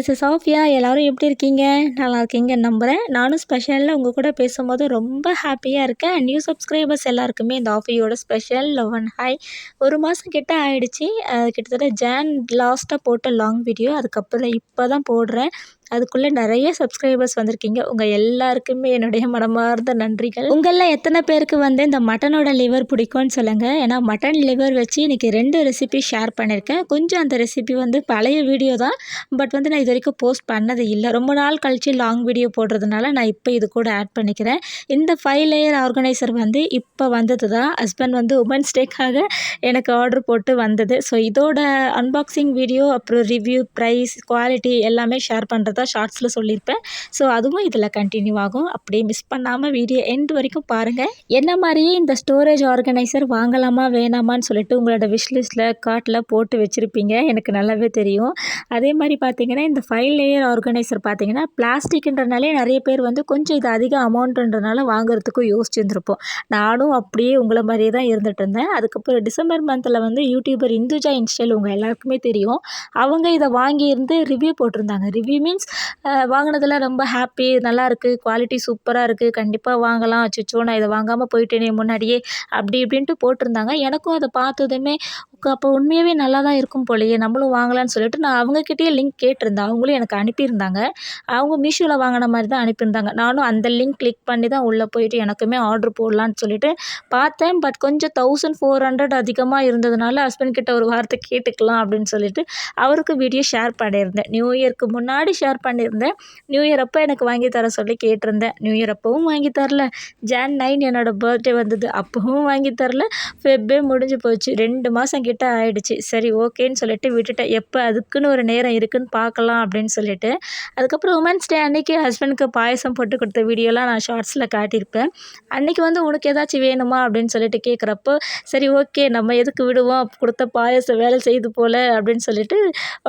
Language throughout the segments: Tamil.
திஸ் இஸ் சாஃபியா எல்லோரும் எப்படி இருக்கீங்க? நல்லா இருக்கீங்க நம்புகிறேன் நானும் ஸ்பெஷலில் உங்கள் கூட பேசும்போது ரொம்ப ஹாப்பியாக இருக்கேன். நியூ சப்ஸ்கிரைபர்ஸ் எல்லாருக்குமே இந்த ஆஃபியோட ஸ்பெஷல் லவ் அண்ட் ஹாய் ஒரு மாதம் கிட்ட ஆயிடுச்சு. கிட்டத்தட்ட ஜான் லாஸ்ட்டாக போட்ட லாங் வீடியோ அதுக்கப்புறம் இப்போ தான் போடுறேன். அதுக்குள்ளே நிறைய சப்ஸ்கிரைபர்ஸ் வந்திருக்கீங்க. உங்கள் எல்லாருக்குமே என்னுடைய மனமார்ந்த நன்றிகள். உங்களில் எத்தனை பேருக்கு வந்து இந்த மட்டனோட லிவர் பிடிக்கும்னு சொல்லுங்கள் ஏன்னா மட்டன் லிவர் வச்சு இன்றைக்கி ரெண்டு ரெசிபி ஷேர் பண்ணியிருக்கேன். கொஞ்சம் அந்த ரெசிபி வந்து பழைய வீடியோ தான். பட் வந்து நான் இது வரைக்கும் போஸ்ட் பண்ணது இல்லை. ரொம்ப நாள் கழித்து லாங் வீடியோ போடுறதுனால நான் இப்போ இது கூட ஆட் பண்ணிக்கிறேன். இந்த ஃபைவ் லேயர் ஆர்கனைசர் வந்து இப்போ வந்தது தான். ஹஸ்பண்ட் வந்து உமன்ஸ் டேக்காக எனக்கு ஆர்டர் போட்டு வந்தது. ஸோ இதோட அன்பாக்சிங் வீடியோ அப்புறம் ரிவ்யூ ப்ரைஸ் குவாலிட்டி எல்லாமே ஷேர் பண்ணுறது ஷார்ட்ஸில் சொல்லியிருப்பேன். ஸோ அதுவும் இதில் கண்டினியூ ஆகும். அப்படியே மிஸ் பண்ணாமல் வீடியோ எண்ட் வரைக்கும் பாருங்கள் என்ன மாதிரியே இந்த ஸ்டோரேஜ் ஆர்கனைசர் வாங்கலாமா வேணாமான்னு சொல்லிட்டு உங்களோட விஷ்லிஸ்ட்டில் கார்ட்டில் போட்டு வச்சுருப்பீங்க. எனக்கு நல்லாவே தெரியும். அதே மாதிரி பார்த்தீங்கன்னா இந்த ஃபைவ் லேயர் ஆர்கனைசர் பார்த்தீங்கன்னா பிளாஸ்டிக்ன்றனாலே நிறைய பேர் வந்து கொஞ்சம் இது அதிக அமௌண்ட்டுன்றனால வாங்குறதுக்கும் யோசிச்சுருந்துருப்போம். நானும் அப்படியே உங்களை மாதிரியே தான் இருந்துகிட்டு இருந்தேன். அதுக்கப்புறம் டிசம்பர் மந்தில் வந்து யூடியூபர் இந்துஜா இன்ஸ்டைல் உங்கள் எல்லாருக்குமே தெரியும். அவங்க இதை வாங்கியிருந்து ரிவ்யூ போட்டிருந்தாங்க. ரிவ்யூ மீன்ஸ் வாங்கினதுல ரொம்ப ஹாப்பி நல்லா குவாலிட்டி சூப்பராக இருக்குது கண்டிப்பாக வாங்கலாம். அச்சோ நான் இதை வாங்காமல் போயிட்டேனே முன்னாடியே அப்படி இப்படின்ட்டு போட்டிருந்தாங்க. எனக்கும் அதை பார்த்ததுமே அப்போ உண்மையாகவே நல்லா தான் இருக்கும் போலயே. நம்மளும் வாங்கலாம்னு சொல்லிட்டு நான் அவங்கக்கிட்டேயே லிங்க் கேட்டிருந்தேன். அவங்களும் எனக்கு அனுப்பியிருந்தாங்க. அவங்க மீஷோவில் வாங்கின மாதிரி தான் அனுப்பியிருந்தாங்க. நானும் அந்த லிங்க் கிளிக் பண்ணி தான் உள்ளே போயிட்டு எனக்குமே ஆர்டர் போடலான்னு சொல்லிட்டு பார்த்தேன். பட் கொஞ்சம் தௌசண்ட் ஃபோர் ஹண்ட்ரட் அதிகமாக இருந்ததுனால ஹஸ்பண்ட் கிட்ட ஒரு வார்த்தை கேட்டுக்கலாம் அப்படின்னு சொல்லிட்டு அவருக்கு வீடியோ ஷேர் பண்ணியிருந்தேன். நியூ இயர்க்கு முன்னாடி ஷேர் பண்ணியிருந்தேன். நியூ இயர் அப்போ எனக்கு வாங்கி தர சொல்லி கேட்டிருந்தேன். நியூ இயர் அப்போவும் வாங்கி தரல. ஜான் நைன் என்னோடய பர்த்டே வந்தது. அப்போவும் வாங்கி தரல. ஃபெப்பே முடிஞ்சு போச்சு. ரெண்டு மாதம் கிட்ட ஆயிடுச்சு. சரி ஓகேன்னு சொல்லிட்டு விட்டுட்டேன். எப்போ அதுக்குன்னு ஒரு நேரம் இருக்குன்னு பார்க்கலாம் அப்படின்னு சொல்லிட்டு. அதுக்கப்புறம் உமன்ஸ் டே அன்னைக்கு ஹஸ்பண்டுக்கு பாயசம் போட்டு கொடுத்த வீடியோலாம் நான் ஷார்ட்ஸில் காட்டியிருப்பேன். அன்றைக்கி வந்து உனக்கு ஏதாச்சும் வேணுமா அப்படின்னு சொல்லிட்டு கேட்குறப்போ சரி ஓகே நம்ம எதுக்கு விடுவோம்? கொடுத்த பாயசம் வேலை செய்து போல் அப்படின்னு சொல்லிட்டு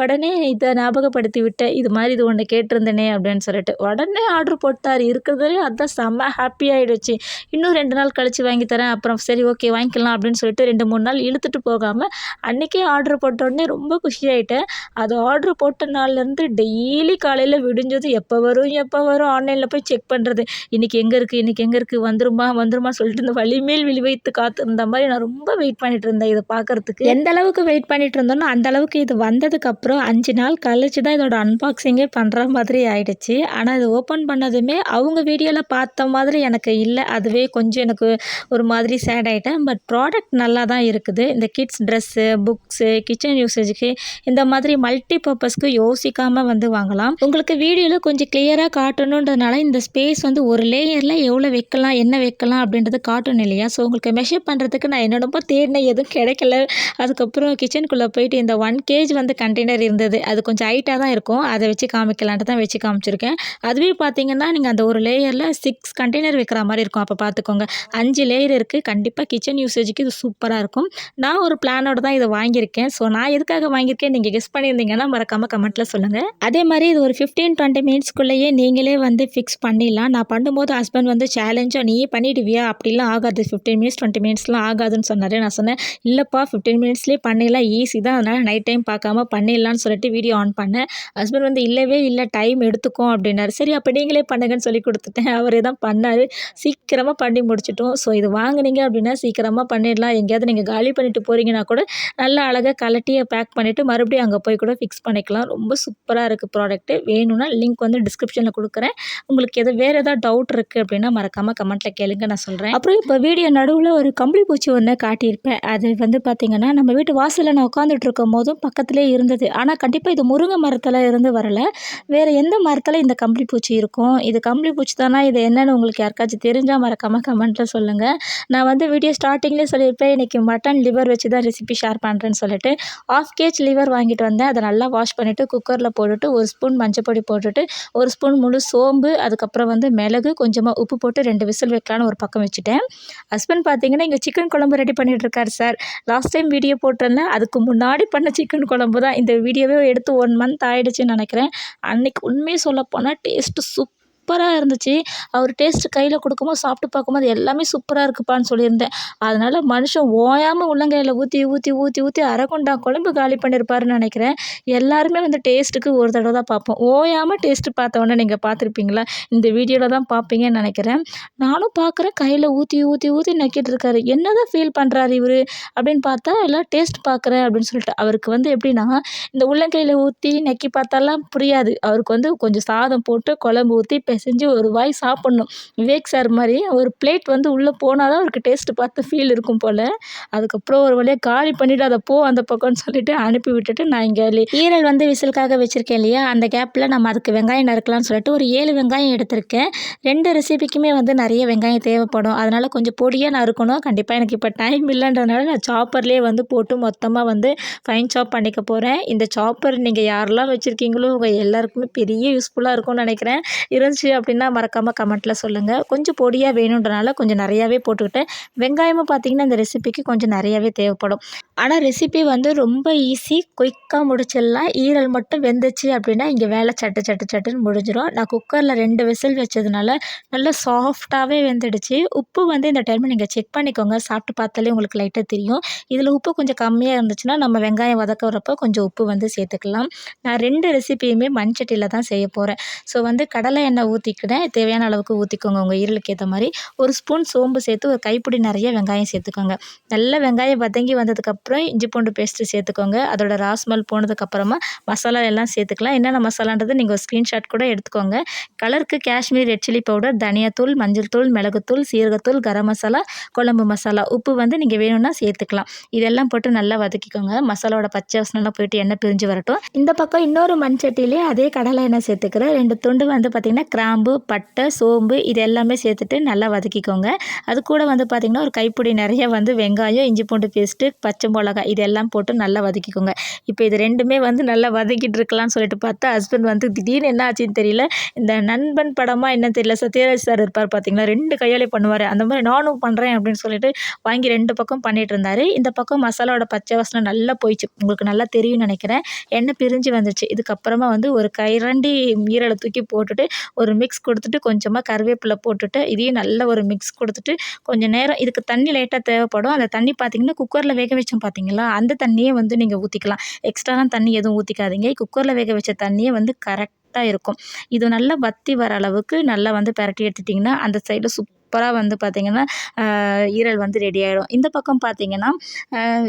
உடனே இதை ஞாபகப்படுத்தி விட்டேன். இது மாதிரி இது ஒன்று கேட்டிருந்தேனே அப்படின்னு சொல்லிட்டு. உடனே ஆர்டர் போட்டார். இருக்கிறதுலே அதுதான் செம்ம ஹாப்பி ஆகிடுச்சு இன்னும் ரெண்டு நாள் கழித்து வாங்கி தரேன். அப்புறம் சரி ஓகே வாங்கிக்கலாம் அப்படின்னு சொல்லிட்டு ரெண்டு மூணு நாள் இழுத்துட்டு போகாமல் அன்றைக்கே ஆர்டர் போட்டோடனே ரொம்ப குஷியாயிட்டேன். அது ஆர்டர் போட்ட நாள்லேருந்து டெய்லி காலையில் விடிஞ்சது எப்போ வரும் எப்போ வரும் ஆன்லைனில் போய் செக் பண்ணுறது இன்றைக்கி எங்கே இருக்குது இன்றைக்கி எங்கே இருக்குது வந்துருமா வந்துருமா சொல்லிட்டு இந்த வலிமேல் விழி வைத்து காத்திருந்த மாதிரி நான் ரொம்ப வெயிட் பண்ணிட்டு இருந்தேன் இதை பார்க்கறதுக்கு. எந்த அளவுக்கு வெயிட் பண்ணிட்டு இருந்தோனோ அந்த அளவுக்கு இது வந்ததுக்கப்புறம் அஞ்சு நாள் கழிச்சு தான் இதோட அன்பாக்சிங்கே பண்ணுற மாதிரி ஆயிடுச்சு. ஆனால் இது ஓப்பன் பண்ணதுமே அவங்க வீடியோவில் பார்த்த மாதிரி எனக்கு இல்லை. அதுவே கொஞ்சம் எனக்கு ஒரு மாதிரி சேட் ஆகிட்டேன் பட் ப்ராடக்ட் நல்லா தான் இருக்குது. இந்த kids dress dress books kitchen யூசேஜுக்கு இந்த மாதிரி மல்டி பர்பஸ்க்கு யோசிக்காமல் வந்து வாங்கலாம். உங்களுக்கு வீடியோவில் கொஞ்சம் கிளியராக காட்டணுன்றதுனால இந்த ஸ்பேஸ் வந்து ஒரு லேயரில் எவ்வளோ வைக்கலாம் என்ன வைக்கலாம் அப்படின்றது காட்டணும் இல்லையா? ஸோ உங்களுக்கு மெஷர் பண்ணுறதுக்கு நான் என்னென்னமோ தேடின எதுவும் கிடைக்கல. அதுக்கப்புறம் கிச்சனுக்குள்ளே போயிட்டு இந்த ஒன் கேஜ் வந்து கண்டெய்னர் இருந்தது. அது கொஞ்சம் ஹைட்டாக தான் இருக்கும். அதை வச்சு காமிக்கலான்ட்டு தான் வச்சு காமிச்சிருக்கேன். அதுவே பார்த்தீங்கன்னா நீங்கள் அந்த ஒரு லேயரில் சிக்ஸ் கண்டெய்னர் வைக்கிற மாதிரி இருக்கும். அப்போ பார்த்துக்கோங்க அஞ்சு லேயர் இருக்குது கண்டிப்பாக கிச்சன் யூசேஜுக்கு இது சூப்பராக இருக்கும். நான் ஒரு பிளானோட தான் இதை வாங்கியிருக்கேன். ஸோ நான் எதுக்காக வாங்கியிருக்கேன்? நீங்கள் கெஸ் பண்ணியிருந்தீங்கன்னா மறக்காமல் கமெண்ட்டில் சொல்லுங்கள் அதே மாதிரி இது ஒரு ஃபிஃப்டீன் டுவெண்ட்டி மினிட்ஸ்க்குள்ளேயே நீங்களே வந்து ஃபிக்ஸ் பண்ணிடலாம். நான் பண்ணும்போது ஹஸ்பண்ட் வந்து சேலஞ்சாக நீயே பண்ணிடுவியா? அப்படிலாம் ஆகாது. ஃபிஃப்டீன் மினிட்ஸ் டுவெண்ட்டி மினிட்ஸ்லாம் ஆகாதுன்னு சொன்னார். நான் சொன்னேன் இல்லைப்பா ஃபிஃப்டீன் மினிட்ஸ்லேயே பண்ணிடலாம். ஈஸி தான். அதனால் நைட் டைம் பார்க்காம பண்ணிடலான்னு சொல்லிட்டு வீடியோ ஆன் பண்ணேன். ஹஸ்பண்ட் வந்து இல்லவே இல்லை டைம் எடுத்துக்கும் அப்படின்னாரு. சரி அப்போ நீங்களே பண்ணுங்கன்னு சொல்லி கொடுத்துட்டேன். அவரே தான் பண்ணார். சீக்கிரமாக பண்ணி முடிச்சிட்டோம். ஸோ இது வாங்குனீங்க அப்படின்னா சீக்கிரமாக பண்ணிடலாம். எங்கேயாவது நீங்கள் காலி பண்ணிட்டு போகிறீங்கன்னா கூட நல்லா அழகாக கலட்டியை பேக் பண்ணிவிட்டு மறுபடியும் அங்கே போய் கூட ஃபிக்ஸ் பண்ணிக்கலாம். ரொம்ப சூப்பராக இருக்குது ப்ராடக்ட்டு வேணும்னா லிங்க் வந்து டிஸ்கிரிப்ஷனில் கொடுக்குறேன். உங்களுக்கு எது வேறு ஏதாவது டவுட் இருக்குது அப்படின்னா மறக்காமல் கமெண்ட்டில் கேளுங்க நான் சொல்கிறேன் அப்புறம் இப்போ வீடியோ நடுவில் ஒரு கம்பளி பூச்சி ஒன்று காட்டியிருப்பேன். அது வந்து பார்த்திங்கன்னா நம்ம வீட்டு வாசலில் நான் உட்காந்துட்டு இருக்கும் போதும் பக்கத்துலேயே இருந்தது. ஆனால் கண்டிப்பாக இது முருங்கை மரத்தில் இருந்து வரலை. வேறு எந்த மரத்தில் இந்த கம்பளி பூச்சி இருக்கும்? இது கம்பளி பூச்சி தானா? இது என்னென்னு உங்களுக்கு யாருக்காச்சும் தெரிஞ்சால் மறக்காமல் கமெண்ட்டில் சொல்லுங்கள் நான் வந்து வீடியோ ஸ்டார்டிங்லேயே சொல்லியிருப்பேன். இன்றைக்கி மட்டன் லிவர் வச்சு தான் ரெசிபி ஷேர் பண்ணுறேன்னு சொல்லிட்டு ஆஃப் கேஜ் லிவர் வாங்கிட்டு வந்தேன். அதை நல்லா வாஷ் பண்ணிவிட்டு குக்கரில் போட்டுட்டு ஒரு ஸ்பூன் மஞ்சப்பொடி போட்டுட்டு ஒரு ஸ்பூன் முழு சோம்பு அதுக்கப்புறம் வந்து மிளகு கொஞ்சமாக உப்பு போட்டு ரெண்டு விசில் வைக்கலான்னு ஒரு பக்கம் வச்சுட்டேன். ஹஸ்பண்ட் பார்த்தீங்கன்னா இங்கே சிக்கன் குழம்பு ரெடி பண்ணிகிட்ருக்காரு இருக்காரு சார் லாஸ்ட் டைம் வீடியோ போட்டிருந்தேன். அதுக்கு முன்னாடி பண்ண சிக்கன் குழம்பு தான் இந்த வீடியோவே எடுத்து ஒன் மந்த் ஆகிடுச்சின்னு நினைக்கிறேன். அன்னைக்கு உண்மையை சொல்ல போனால் டேஸ்ட்டு சூப் சூப்பராக இருந்துச்சு. அவர் டேஸ்ட் கையில் கொடுக்கும்போது சாப்பிட்டு பார்க்கும்போது எல்லாமே சூப்பராக இருக்குப்பான்னு சொல்லியிருந்தேன். அதனால் மனுஷன் ஓயாமல் உள்ளங்கையில் ஊற்றி ஊற்றி ஊற்றி ஊற்றி அரை குழம்பு காலி பண்ணியிருப்பாருன்னு நினைக்கிறேன். எல்லாருமே வந்து டேஸ்ட்டுக்கு ஒரு தடவை தான் பார்ப்போம். ஓயாமல் டேஸ்ட்டு பார்த்தவொடனே நீங்கள் பார்த்துருப்பீங்களா? இந்த வீடியோவில் தான் பார்ப்பீங்கன்னு நினைக்கிறேன். நானும் பார்க்குறேன். கையில் ஊற்றி ஊற்றி ஊற்றி நக்கிட்டு இருக்காரு. என்ன தான் ஃபீல் பண்ணுறாரு இவர்? அப்படின்னு பார்த்தா எல்லாம் டேஸ்ட் பார்க்குறேன் அப்படின்னு சொல்லிட்டு. அவருக்கு வந்து எப்படின்னா இந்த உள்ளங்கையில் ஊற்றி நக்கி பார்த்தாலாம் புரியாது. அவருக்கு வந்து கொஞ்சம் சாதம் போட்டு குழம்பு ஊற்றி செஞ்சு ஒரு வாய் சாப்பிட்ணும். விவேக் சார் மாதிரி ஒரு பிளேட் வந்து உள்ளே போனால் தான் அவருக்கு டேஸ்ட்டு பார்த்து ஃபீல் இருக்கும் போல். அதுக்கப்புறம் ஒரு வழியாக காலி பண்ணிவிட்டு அதை போ அந்த பக்கம்னு சொல்லிட்டு அனுப்பி விட்டுட்டு நான் இங்கே ஈரல் வந்து விசிலுக்காக வச்சுருக்கேன் இல்லையா? அந்த கேப்பில் நம்ம அதுக்கு வெங்காயம் நறுக்கலாம்னு சொல்லிட்டு ஒரு ஏழு வெங்காயம் எடுத்திருக்கேன். ரெண்டு ரெசிபிக்குமே வந்து நிறைய வெங்காயம் தேவைப்படும். அதனால் கொஞ்சம் பொடியாக நறுக்கணும் கண்டிப்பாக எனக்கு இப்போ டைம் இல்லைன்றதுனால நான் சாப்பர்லேயே வந்து போட்டு மொத்தமாக வந்து ஃபைன் சாப் பண்ணிக்க போகிறேன் இந்த சாப்பர் நீங்கள் யாரெல்லாம் வச்சுருக்கீங்களோ உங்கள் எல்லாருக்குமே பெரிய யூஸ்ஃபுல்லாக இருக்கும்னு நினைக்கிறேன். இருந்துச்சு அப்படின்னா மறக்காமல் கமெண்ட்டில் சொல்லுங்கள் கொஞ்சம் பொடியாக வேணுன்றனால கொஞ்சம் நிறையாவே போட்டுக்கிட்டேன். வெங்காயமும் பார்த்திங்கன்னா இந்த ரெசிபிக்கு கொஞ்சம் நிறையாவே தேவைப்படும். ஆனால் ரெசிபி வந்து ரொம்ப ஈஸி குயிக்காக முடிச்சிடலாம். ஈரல் மட்டும் வெந்துச்சு அப்படின்னா இங்கே வேலை சட்டு சட்டு சட்டுன்னு முடிஞ்சிடும் நான் குக்கரில் ரெண்டு விசில் வச்சதுனால நல்லா சாஃப்டாகவே வெந்துடுச்சு. உப்பு வந்து இந்த டைமில் நீங்கள் செக் பண்ணிக்கோங்க. சாப்பிட்டு பார்த்தாலே உங்களுக்கு லைட்டாக தெரியும். இதில் உப்பு கொஞ்சம் கம்மியாக இருந்துச்சுன்னா நம்ம வெங்காயம் வதக்கிறப்போ கொஞ்சம் உப்பு வந்து சேர்த்துக்கலாம். நான் ரெண்டு ரெசிபியுமே மண்சட்டியில் தான் செய்ய போகிறேன் ஸோ வந்து கடலை எண்ணெய் ஊற்றிக்கிட்டேன் தேவையான அளவுக்கு ஊற்றிக்கோங்க உங்கள் ஈரலுக்கு ஏற்ற மாதிரி ஒரு ஸ்பூன் சோம்பு சேர்த்து ஒரு கைப்பிடி நிறைய வெங்காயம் சேர்த்துக்கோங்க. நல்ல வெங்காயம் வதங்கி வந்ததுக்கப்புறம் இஞ்சி பூண்டு பேஸ்ட்டு சேர்த்துக்கோங்க. அதோட ராஸ்மல் போனதுக்கப்புறமா மசாலா எல்லாம் சேர்த்துக்கலாம். என்னென்ன மசாலான்றது நீங்கள் ஒரு ஸ்க்ரீன்ஷாட் கூட எடுத்துக்கோங்க. கலருக்கு காஷ்மீர் ரெட் சில்லி பவுடர் தனியாத்தூள் மஞ்சள் தூள் மிளகுத்தூள் சீரகத்தூள் கரம் மசாலா குழம்பு மசாலா. உப்பு வந்து நீங்கள் வேணும்னா சேர்த்துக்கலாம். இதெல்லாம் போட்டு நல்லா வதக்கிக்கோங்க. மசாலாவோட பச்சை வசனெல்லாம் போயிட்டு எண்ணெய் பிரிஞ்சு வரட்டும். இந்த பக்கம் இன்னொரு மண் சட்டிலே அதே கடலை எண்ணெய் சேர்த்துக்கிறேன். ரெண்டு துண்டு வந்து பார்த்திங்கன்னா கிராம்பு பட்டை சோம்பு இது எல்லாமே சேர்த்துட்டு நல்லா வதக்கிக்கோங்க. அது கூட வந்து பார்த்திங்கன்னா ஒரு கைப்பிடி நிறைய வந்து வெங்காயம் இஞ்சி பூண்டு பேஸ்ட்டு பச்சை மிளகாய் இதெல்லாம் போட்டு நல்லா வதக்கிக்கோங்க. இப்போ இது ரெண்டுமே வந்து நல்லா வதக்கிட்டு இருக்கலாம்னு சொல்லிட்டு பார்த்தா ஹஸ்பண்ட் வந்து திடீர்னு என்ன ஆச்சுன்னு தெரியல. இந்த நண்பன் படமாக என்ன தெரியல. சத்யராஜ் சார் இருப்பார் பார்த்திங்களா ரெண்டு கையாலே பண்ணுவார். அந்த மாதிரி நானும் பண்ணுறேன் அப்படின்னு சொல்லிட்டு வாங்கி ரெண்டு பக்கம் பண்ணிட்டு இருந்தார். இந்த பக்கம் மசாலாவோட பச்சை வாசனை நல்லா போயிடுச்சு. உங்களுக்கு நல்லா தெரியும்னு நினைக்கிறேன். எண்ணெய் பிரிஞ்சு வந்துச்சு இதுக்கப்புறமா வந்து ஒரு கைரண்டி ஈரலை தூக்கி போட்டுட்டு ஒரு மிக்ஸ் கொடுத்துட்டு கொஞ்சமாக கருவேப்பிலை போட்டுட்டு இதையும் நல்ல ஒரு மிக்ஸ் கொடுத்துட்டு கொஞ்சம் நேரம் இதுக்கு தண்ணி லைட்டாக தேவைப்படும். அந்த தண்ணி பார்த்தீங்கன்னா குக்கரில் வேக வச்சோம் பார்த்தீங்களா அந்த தண்ணியே வந்து நீங்கள் ஊற்றிக்கலாம் எக்ஸ்ட்ராலாம் தண்ணி எதுவும் ஊற்றிக்காதீங்க குக்கரில் வேக வச்ச தண்ணியே வந்து கரெக்டாக இருக்கும். இது நல்லா வத்தி வர அளவுக்கு நல்லா வந்து பிரட்டி எடுத்துட்டிங்கன்னா அந்த சைடில் சுப் சூப்பராக வந்து பார்த்திங்கன்னா ஈரல் வந்து ரெடி ஆகிடும் இந்த பக்கம் பார்த்திங்கன்னா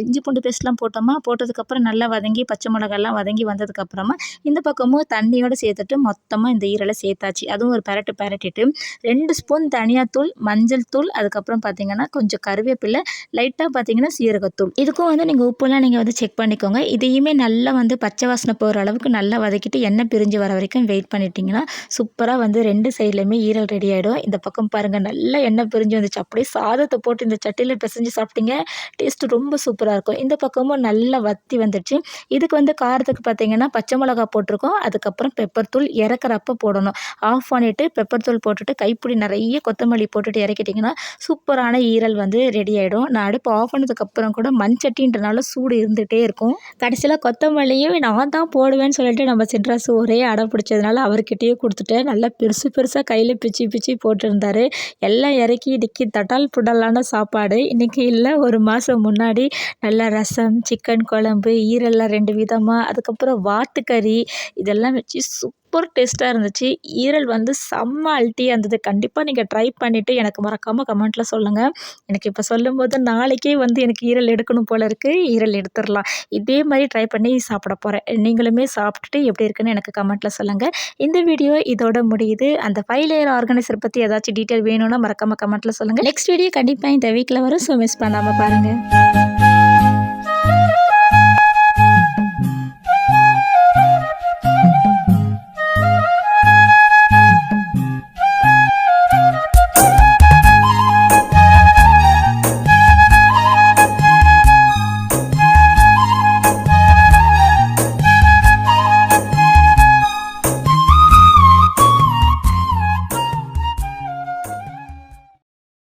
இஞ்சி பூண்டு பேஸ்ட்லாம் போட்டோமா போட்டதுக்கப்புறம் நல்லா வதங்கி பச்சை மிளகாலாம் வதங்கி வந்ததுக்கப்புறமா இந்த பக்கமும் தண்ணியோடு சேர்த்துட்டு மொத்தமாக இந்த ஈரலை சேர்த்தாச்சு. அதுவும் ஒரு பரட்டு பரட்டிட்டு ரெண்டு ஸ்பூன் தனியாத்தூள் மஞ்சள் தூள் அதுக்கப்புறம் பார்த்திங்கன்னா கொஞ்சம் கருவேப்பிலை லைட்டாக பார்த்திங்கன்னா சீரகத்தூள். இதுக்கும் வந்து நீங்கள் உப்புலாம் நீங்கள் வந்து செக் பண்ணிக்கோங்க. இதையுமே நல்லா வந்து பச்சை வாசனை போகிற அளவுக்கு நல்லா வதக்கிட்டு எண்ணெய் பிரிஞ்சு வர வரைக்கும் வெயிட் பண்ணிட்டீங்கன்னா சூப்பராக வந்து ரெண்டு சைட்லேயுமே ஈரல் ரெடி ஆகிடும் இந்த பக்கம் பாருங்கள் நல்லா நல்லா எண்ணெய் பிரிஞ்சு வந்துச்சு. அப்படியே சாதத்தை போட்டு இந்த சட்டியில் பிசைஞ்சு சாப்பிட்டீங்க. டேஸ்ட்டு ரொம்ப சூப்பராக இருக்கும். இந்த பக்கமும் நல்லா வத்தி வந்துடுச்சு. இதுக்கு வந்து காரத்துக்கு பார்த்தீங்கன்னா பச்சை மிளகா போட்டிருக்கோம். அதுக்கப்புறம் பெப்பர் தூள் இறக்குறப்ப போடணும். ஆஃப் பண்ணிவிட்டு பெப்பர் தூள் போட்டுட்டு கைப்பிடி நிறைய கொத்தமல்லி போட்டுட்டு இறக்கிட்டிங்கன்னா சூப்பரான ஈரல் வந்து ரெடி ஆகிடும் நான் அடுப்பு ஆஃப் பண்ணதுக்கப்புறம் கூட மண் சட்டின்றனால சூடு இருந்துகிட்டே இருக்கும். கடைசியில் கொத்தமல்லியும் நான் தான் போடுவேன்னு சொல்லிட்டு நம்ம சின்ராசு ஒரே அடம் பிடிச்சதுனால அவர்கிட்டயே கொடுத்துட்டேன். நல்லா பெருசு பெருசாக கையில் பிச்சு பிச்சு போட்டிருந்தாரு. எல்லாம் எல்லாம் இறக்கி இடுக்கி தட்டால் புடலான சாப்பாடு. இன்றைக்கி இல்லை ஒரு மாதம் முன்னாடி நல்லா ரசம் சிக்கன் குழம்பு ஈரெல்லாம் ரெண்டு விதமாக அதுக்கப்புறம் வாத்துக்கறி இதெல்லாம் வச்சு சூப் சூப்பர் டேஸ்ட்டாக இருந்துச்சு. ஈரல் வந்து செம்ம அல்ட்டியாக இருந்தது. கண்டிப்பாக நீங்கள் ட்ரை பண்ணிவிட்டு எனக்கு மறக்காமல் கமெண்ட்டில் சொல்லுங்கள் எனக்கு இப்போ சொல்லும்போது நாளைக்கே வந்து எனக்கு ஈரல் எடுக்கணும் போல் இருக்குது ஈரல் எடுத்துடலாம். இதே மாதிரி ட்ரை பண்ணி சாப்பிட போகிறேன் நீங்களுமே சாப்பிட்டுட்டு எப்படி இருக்குன்னு எனக்கு கமெண்ட்டில் சொல்லுங்கள் இந்த வீடியோ இதோட முடியுது. அந்த ஃபைவ் லேயர் ஆர்கனைசர் பற்றி ஏதாச்சும் டீட்டெயில் வேணும்னா மறக்காமல் கமெண்ட்டில் சொல்லுங்கள் நெக்ஸ்ட் வீடியோ கண்டிப்பாக இந்த வீக்கில் வரும். ஸோ மிஸ் பண்ணாமல் பாருங்கள்